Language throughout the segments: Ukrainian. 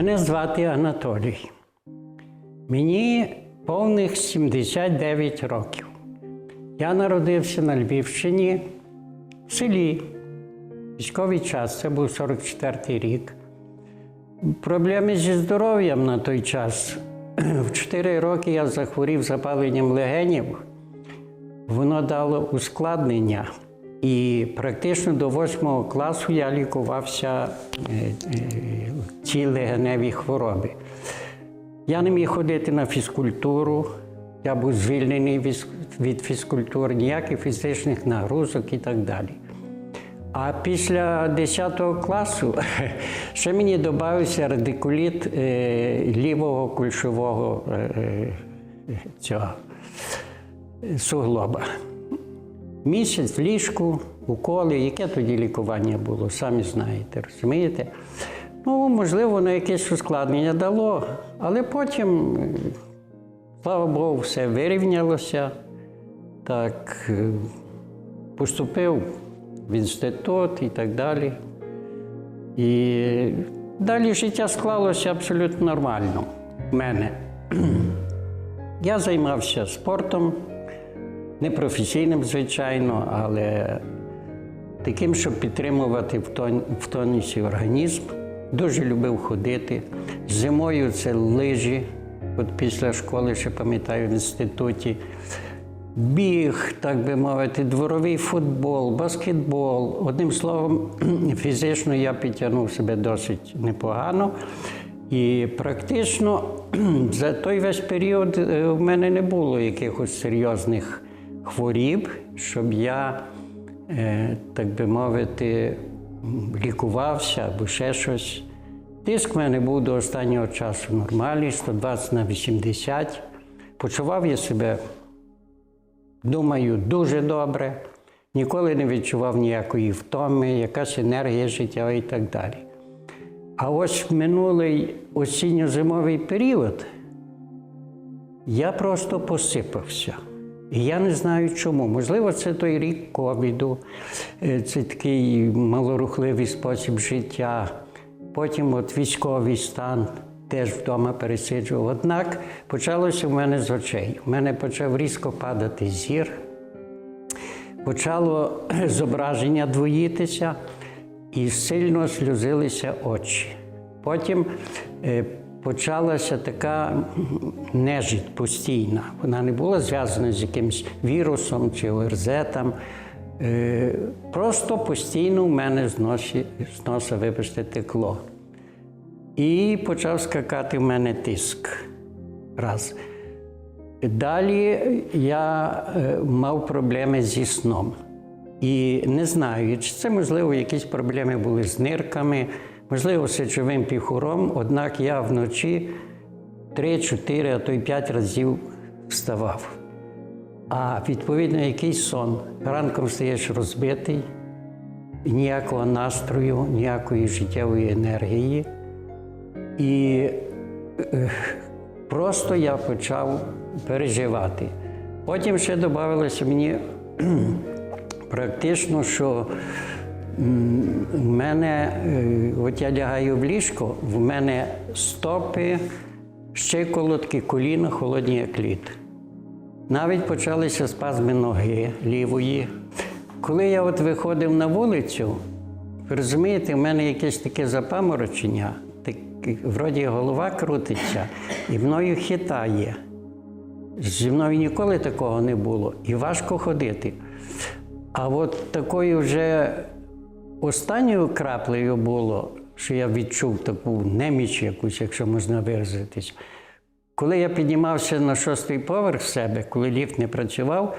Мене звати Анатолій. Мені повних 79 років. Я народився на Львівщині в селі. Військовий час, це був 44-й рік. Проблеми зі здоров'ям на той час. В 4 роки я захворів запаленням легенів. Воно дало ускладнення. І практично до 8 класу я лікувався е, е, ці легеневі хвороби. Я не міг ходити на фізкультуру, я був звільнений від- фізкультури, ніяких фізичних нагрузок і так далі. А після 10 класу ще мені додався радикуліт е, лівого кульшового цього суглоба. Місяць в ліжку, уколи, яке тоді лікування було, самі знаєте, розумієте? Ну, можливо, воно якесь ускладнення дало, але потім, слава Богу, все вирівнялося. Так, е, поступив в інститут і так далі. І далі життя склалося абсолютно нормально в мене. Я займався спортом, не професійним, звичайно, але таким, щоб підтримувати в тонусі організм. Дуже любив ходити. Зимою це лижі. От після школи, ще пам'ятаю, в інституті. Біг, так би мовити, дворовий футбол, баскетбол. Одним словом, фізично я підтягнув себе досить непогано. І практично за той весь період е, в мене не було якихось серйозних хворіб, щоб я, е, так би мовити, лікувався або ще щось. Тиск в мене був до останнього часу нормальний, 120 на 80. Почував я себе Думаю, дуже добре. Ніколи не відчував ніякої втоми, якась енергія життєва і так далі. А ось в минулий осінньо-зимовий період я просто посипався. І я не знаю чому. Можливо, це той рік ковіду, е, це такий малорухливий спосіб життя. Потім от військовий стан теж вдома пересиджував. Однак почалося в мене з очей. У мене почав різко падати зір, почало зображення двоїтися і сильно сльозилися очі. Потім е, почалася така нежить постійна. Вона не була зв'язана з якимось вірусом чи ОРЗ. Там. Е, Просто постійно в мене з, носі, носа, вибачте, текло. І почав скакати в мене тиск. Раз. Далі я е, мав проблеми зі сном. І не знаю, чи це, можливо, якісь проблеми були з нирками, можливо, сечовим піхуром, однак я вночі 3-4, а то й 5 разів вставав. А відповідно, якийсь сон. Ранком стаєш розбитий, ніякого настрою, ніякої життєвої енергії. І просто я почав переживати. Потім ще додавалося мені практично, що в мене, е, от я лягаю в ліжко, в мене стопи, щиколотки, коліна, холодні як лід. Навіть почалися спазми ноги лівої. Коли я от виходив на вулицю, розумієте, в мене якесь таке запаморочення, так, вроді голова крутиться і мною хитає. Зі мною ніколи такого не було і важко ходити. А от такою вже останньою краплею було, що я відчув таку неміч якусь, якщо можна виразитись. Коли я піднімався на шостий поверх себе, коли ліфт не працював,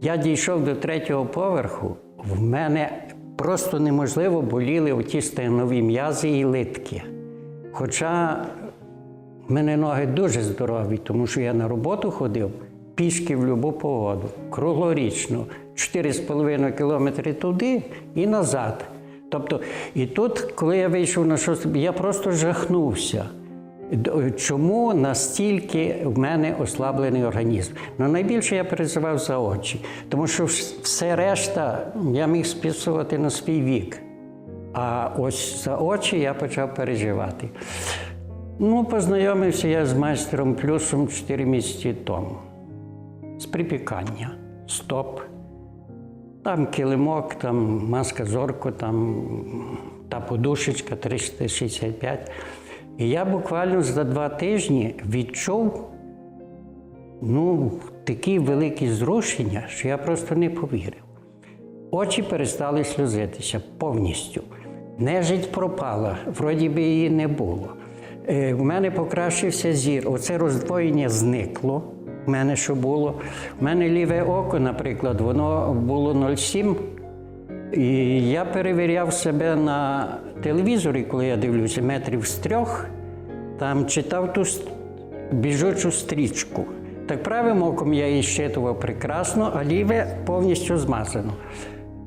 я дійшов до третього поверху. В мене просто неможливо боліли оті стегнові м'язи і литки. Хоча в мене ноги дуже здорові, тому що я на роботу ходив пішки в будь-яку погоду, круглорічно, 4,5 кілометри туди і назад. Тобто, і тут, коли я вийшов на шостий, я просто жахнувся. Чому настільки в мене ослаблений організм? Ну, найбільше я переживав за очі, тому що все решта я міг списувати на свій вік. А ось за очі я почав переживати. Ну, познайомився я з майстером плюсом 4 місяці тому. З припікання, стоп. Там килимок, там маска зорко, там та подушечка 365. І я буквально за два тижні відчув ну, такі великі зрушення, що я просто не повірив. Очі перестали сльозитися повністю. Нежить пропала, вроді би її не було. Е, в мене покращився зір. Оце роздвоєння зникло. В мене що було? У мене ліве око, наприклад, воно було 0,7. І я перевіряв себе на телевізорі, коли я дивлюся, метрів з трьох, там читав ту біжучу стрічку. Так правим оком я її щитував прекрасно, а ліве повністю змазано.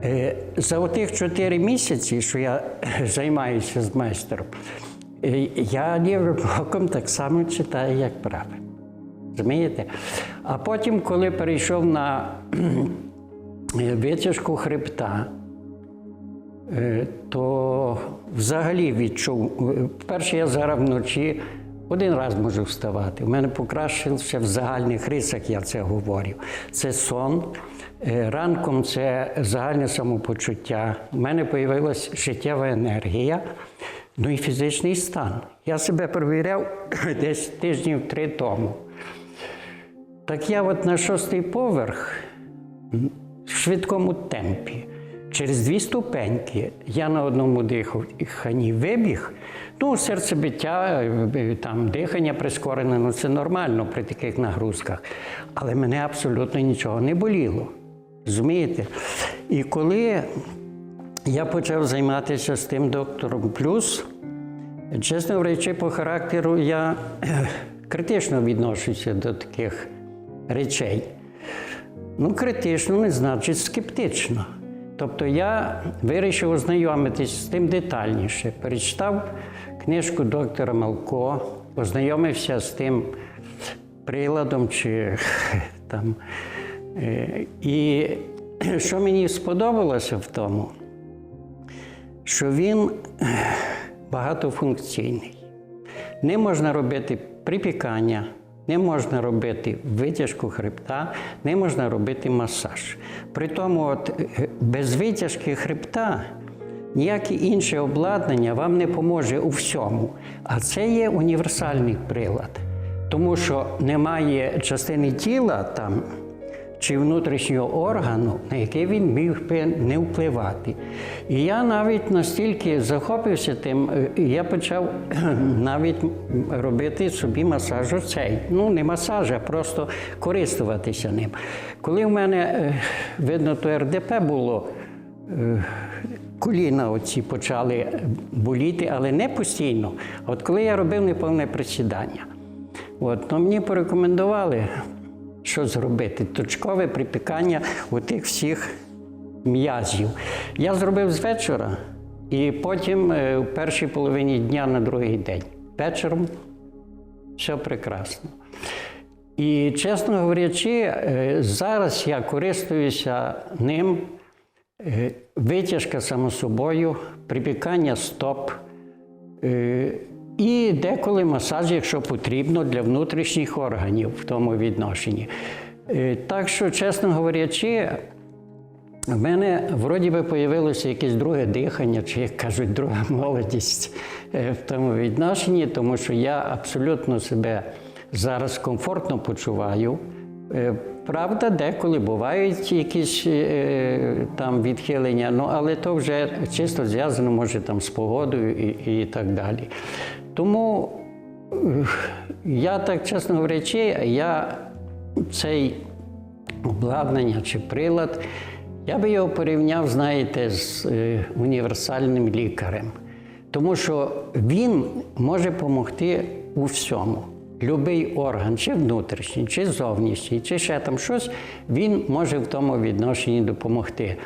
Е, За отих чотири місяці, що я займаюся з майстером, е, я лівим оком так само читаю, як правим. Розумієте? А потім, коли перейшов на е, витяжку хребта, Е, то взагалі відчув. е, Перше, я зараз вночі один раз можу вставати. У мене покращився в загальних рисах, я це говорю. Це сон. Ранком це загальне самопочуття. У мене з'явилася життєва енергія, ну і фізичний стан. Я себе перевіряв десь тижнів три тому. Так я от на шостий поверх в швидкому темпі. Через дві ступеньки я на одному диханні вибіг. Ну, серцебиття, там, дихання прискорене, ну це нормально при таких нагрузках. Але мене абсолютно нічого не боліло. Розумієте? І коли я почав займатися з тим доктором плюс, чесно говорячи, по характеру я критично відношуся до таких речей. Ну, критично не значить скептично. Тобто я вирішив ознайомитись з тим детальніше. Перечитав книжку доктора Малко, ознайомився з тим приладом чи там. Е, І що мені сподобалося в тому, що він е, багатофункційний. Не можна робити припікання, не можна робити витяжку хребта, не можна робити масаж. При тому, от, е, без витяжки хребта ніяке інше обладнання вам не поможе у всьому. А це є універсальний прилад, тому що немає частини тіла там чи внутрішнього органу, на який він міг не впливати. І я навіть настільки захопився тим, е, я почав навіть робити собі масаж оцей. Ну, не масаж, а просто користуватися ним. Коли в мене, е, видно, то РДП було. е, Коліна оці почали боліти, але не постійно. От коли я робив неповне присідання, от, то мені порекомендували що зробити? Точкове припікання у тих всіх м'язів. Я зробив з вечора і потім е, в першій половині дня на другий день. Вечором все прекрасно. І, чесно говорячи, е, зараз я користуюся ним. Е, Витяжка само собою, припікання стоп. І деколи масаж, якщо потрібно, для внутрішніх органів в тому відношенні. Е, Так що, чесно говорячи, в мене вроді би появилося якесь друге дихання, чи як кажуть, друга молодість е, в тому відношенні, тому що я абсолютно себе зараз комфортно почуваю. Е, Правда, деколи бувають якісь там відхилення, ну але то вже чисто зв'язано, може, там з погодою і, і так далі. Тому е, я так чесно говорячи, я цей обладнання чи прилад, я би його порівняв, знаєте, з е, універсальним лікарем. Тому що він може допомогти у всьому. Любий орган, чи внутрішній, чи зовнішній, чи ще там щось, він може в тому відношенні допомогти.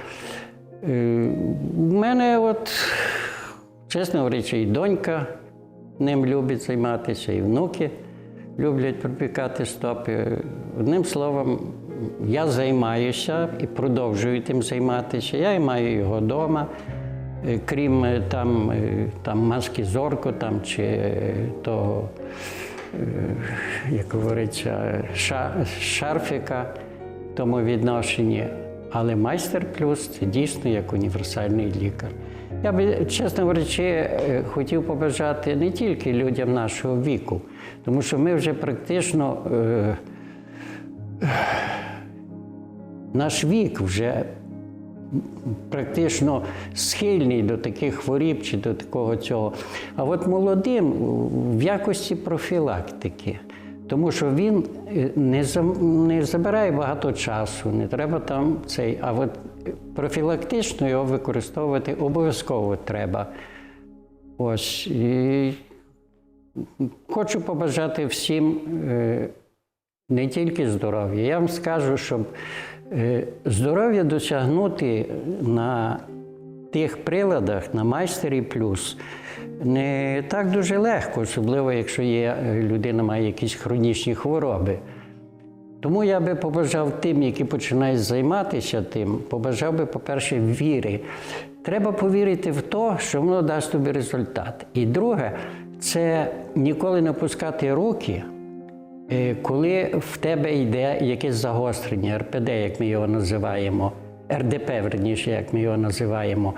Е, У мене, от, чесно говорячи, донька ним любить займатися, і внуки люблять припікати стопи. Одним словом, я займаюся і продовжую тим займатися. Я і маю його вдома. е, крім е, там, е, там маски зорко там, чи того, як говориться, ша, шарфіка в тому відношенні. Але майстер плюс це дійсно як універсальний лікар. Я би, чесно говорячи, е, хотів побажати не тільки людям нашого віку, тому що ми вже практично. Е, наш вік вже практично схильний до таких хворіб чи до такого цього. А от молодим в якості профілактики. Тому що він е, не, зам- не забирає багато часу, не треба там цей. А от профілактично його використовувати обов'язково треба. Ось. І хочу побажати всім е, не тільки здоров'я. Я вам скажу, щоб е, здоров'я досягнути на тих приладах, на майстері плюс, не так дуже легко, особливо якщо є е, людина має якісь хронічні хвороби. Тому я би побажав тим, які починають займатися тим, побажав би, по-перше, віри. Треба повірити в те, що воно дасть тобі результат. І друге, це ніколи не опускати руки, е, коли в тебе йде якесь загострення, РПД, як ми його називаємо, РДП, верніше, як ми його називаємо.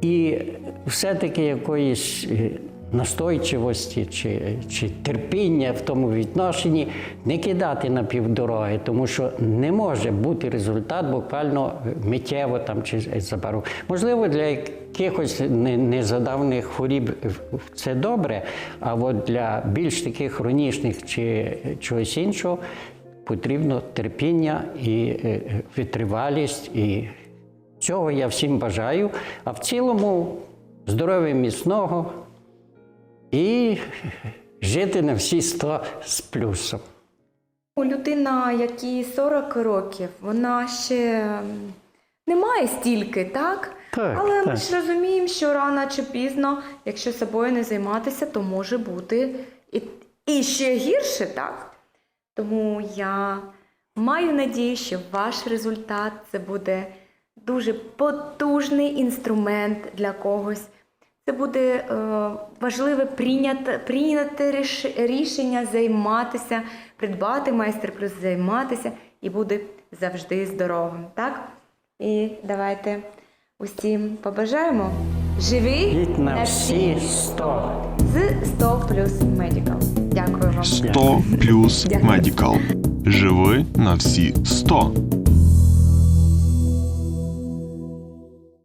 І все-таки якоїсь е, настойчивості чи, чи терпіння в тому відношенні не кидати на півдороги, тому що не може бути результат буквально миттєво там чи за пару. Можливо, для якихось незадавних хворіб це добре, а от для більш таких хронічних чи чогось іншого потрібно терпіння і е, витривалість. І цього я всім бажаю. А в цілому здоров'я міцного і жити на всі 100 з плюсом. У людина, якій 40 років, вона ще не має стільки, так? Так, Але ми ж розуміємо, що рано чи пізно, якщо собою не займатися, то може бути і, і ще гірше, так? Тому я маю надію, що ваш результат це буде дуже потужний інструмент для когось. Це буде е, важливе прийняти, прийняти рішення займатися, придбати майстер плюс займатися і буде завжди здоровим. Так? І давайте усім побажаємо живі на всі 100. з 100 плюс Medical. Дякую вам. 100 плюс Медікал. Живи на всі 100.